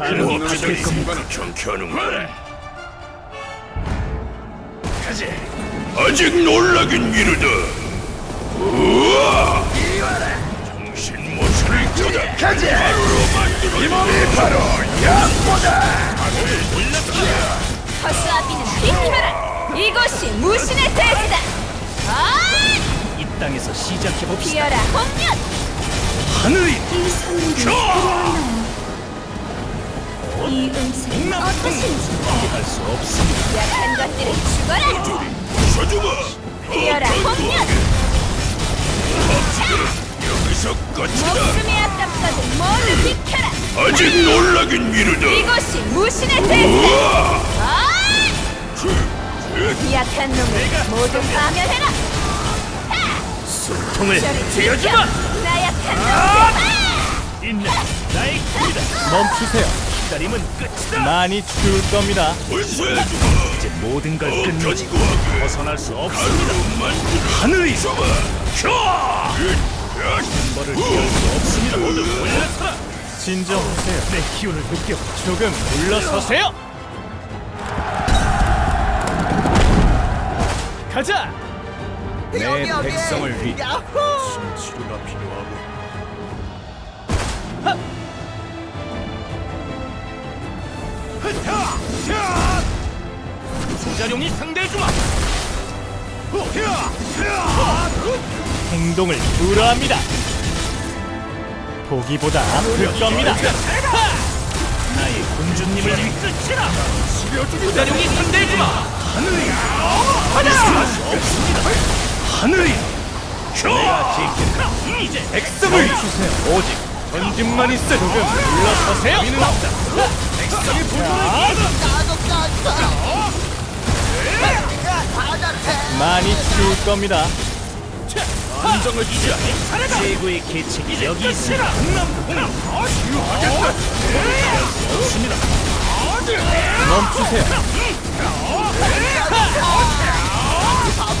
반응이 바뀔 겁니다. 경쾌하는구나. 가지. 아직 놀라긴 이르다. 우와! 정신 못 차릴 거다. 가자. 바로로 만들어. 이 몸이 바로 약보다. 허수아비는 비켜라! 이곳이 무신의 대지다! 아! 이 땅에서 시작해 봅시다. 비어라 홍련! 하늘이 이 선물이 할수 없습니다. 약한 것들을 죽어라! 서주마. 비어라 홍련! 여기서 끝이다. 목숨이 아깝거든 모두 비켜라! 아직 놀라긴 이르다. 이곳이 무신의 대지다! 우와! 아! 약한 놈을 모두 파멸해라! 숨통을 쥐어주마. 비켜! 나약한 놈들! 있는 나의 길이다. 멈추세요. 기다림은 끝이다. 많이 추울 겁니다. 이제 모든 걸 끝내지 견고하게 벗어날 수 없습니다. 하늘이. 켜! 야, 벌을 피할 수 없습니다. 모두 물러서라. 진정하세요. 내 기운을 느껴. 조금 물러서세요. 가자. 내 백성을 위해 치료가 필요하고. 부 자룡이 상대해주마. 행동을 불허합니다. 보기보다 아플 겁니다. 나의 군주님을 이끌치라. 부자룡이 상대해주마. 하늘이 하나 수 없습니다. 하늘이 내가. 이제 백성을 주세요. 오직 전진만 있어. 조금 물러서세요. 미는 없다. 백성의 분노를 많이 추울 겁니다. 안정을 주자. 최고의 계책이 여기 있습니다. 멈추세요.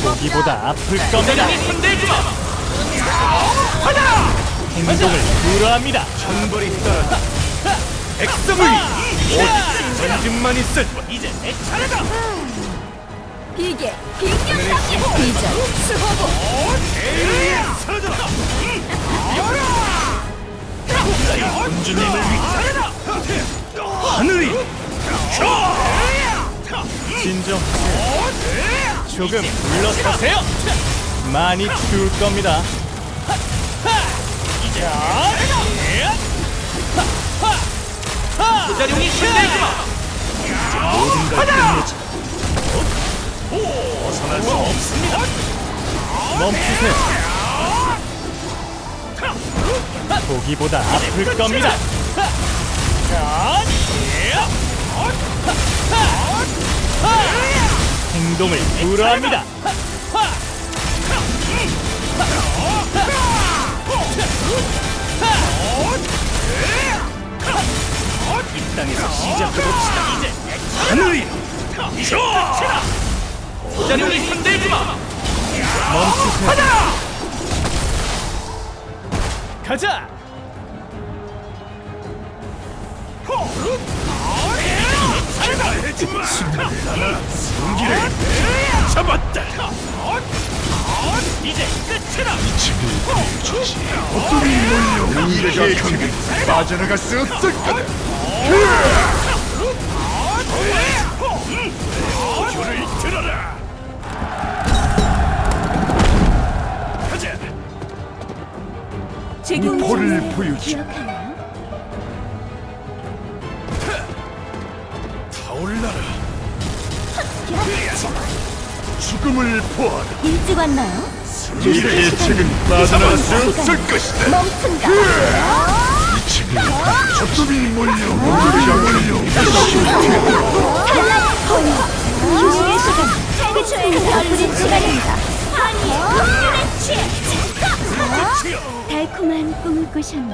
보기보다 아플 겁니다. 행동을 불허합니다. 천벌이 따라 백성을 오직 전진만 있을 이제 내 차례다. 이게 빙견상이고 비전 수호고! 나의 군주님을 위하여라! 하늘이 진정하세요. 조금 물러서세요. 많이 추울 겁니다. 이제 부자룡이 힘내주마. 모든 걸 끝내자. 벗어날 수 없습니다. 멈추세요. 보기보다 아플 겁니다. 행동을 불허합니다. 이 땅에서 시작해봅시다. 이제 하늘이 켜! 부자룡이 흔들지 마! 멈추세요. 가자! 승기를 잡았다. 이제 끝이다! 좋지. 어둠이 몰려 우리가 강을 빠져나갈 수 없을 거다. 표를 들어라. 지금 포를 보여주지. 기억하나요? 타올라라. 죽음을 보아라. 일찍 왔나요? 이의 책은 빠져나갈 수 없을 것이다. 멈춘다 이 책은 어둠이 몰려 우리가 몰려 교실의 시간 不像你